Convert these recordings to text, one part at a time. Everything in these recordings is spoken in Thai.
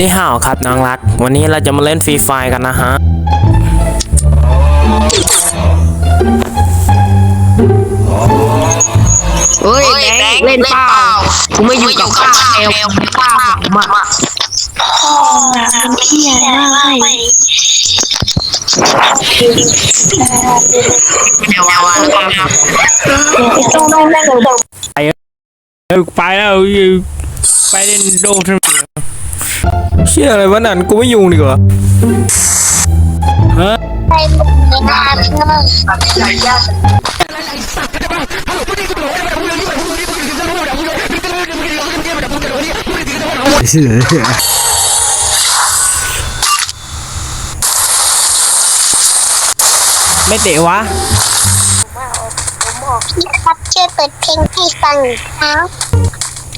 ด้ห่าวครับน้องรัก วันนี้เราจะมาเล่นฟรีไฟกันนะฮะ เฮ้ยแบงค์เล่นเปล่ากูไม่อยู่กับข้าวแมวข้าวผมอะพี่อะไรไม่เดี๋ยวว่าแล้วกันครับต้องไม่ไม่เลยเออไปแล้วไปเล่นโดทำไม เชี่ยอะไรวะนั่นกูไม่ยุ่งดีกว่าฮะไปในงานเนอะไม่เตะวะพี่ครับช่วยเปิดเพลงให้ฟังครับ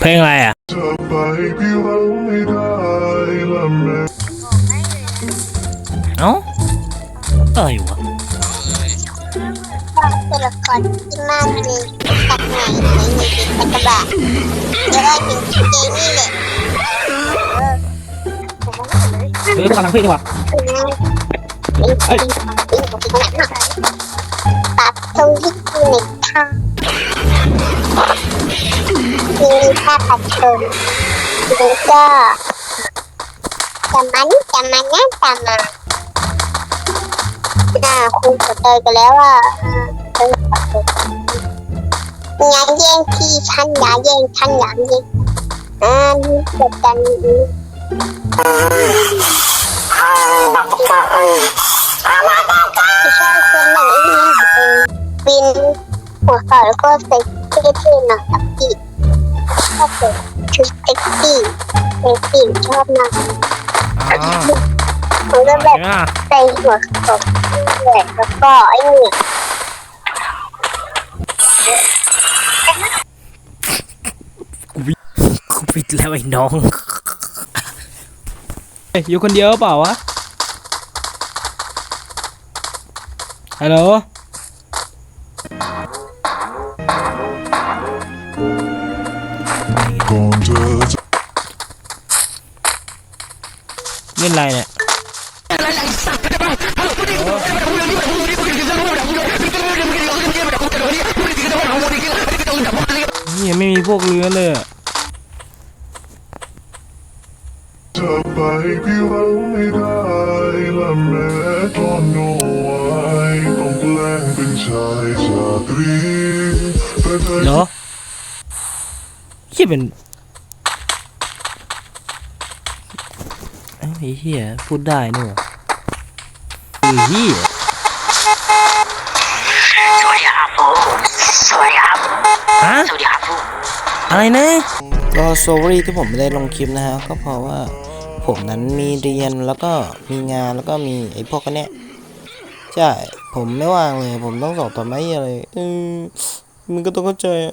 เพลงอะไรอะจะไปพี่ เอ้าอะไรวะตัวละครที่มากเลยตัดไหนไหนมีเป็นกระบะแล้วก็เป็นเจนี่แหละเฮ้ยกำลังเพลงว่ะตัดตรงที่อยู่ในท่างมีภาพปัดชนแล้วก็ จำมันจำมันนะจำมาอ่าคุณกดเตยกันแล้วอะอย่าแย่งที่ฉันอย่าแย่งฉันอย่าแย่งอ่านี่กดกันนี้ไม่ใช่คนหนังนี่เออบินหัวขาวแล้วก็ใส่เท่ๆหน่อยกับปีกชอบใส่ชุดเซ็กซี่ ในปีกชอบมากอ๋อมันแบบเห็นป่ะใส่หัวขาวด้วยแล้วก็ไอ้นี่กูปิดแล้วไอ้น้องเฮ้ยอยู่คนเดียวเปล่าวะ ฮัลโหลก่อน เธอจะเล่นอะไรเนี่ยนี่ยังไม่มีพวกเรือเลยอะจะไปพี่เราไม่ได้ละแม่ตอนโนไว้ต้องแกล้งเป็นชายชาตรีแต่เธอเหรอเฮียเป็นเอ้า ไอ้เฮียพูดได้นี่หว่าไอ้เฮียสวัสดีครับผมสวัสดีครับฮะสวัสดีครับผมอะไรนะก็โซเวอรี่ที่ผมไม่ได้ลงคลิปนะฮะก็เพราะว่าผมนั้นมีเรียนแล้วก็มีงานแล้วก็มีไอ้พวกกันเนี้ยใช่ ผมไม่ว่างเลย ผมต้องสอบต่อไม่อะไรเออมึงก็ต้องเข้าใจอะ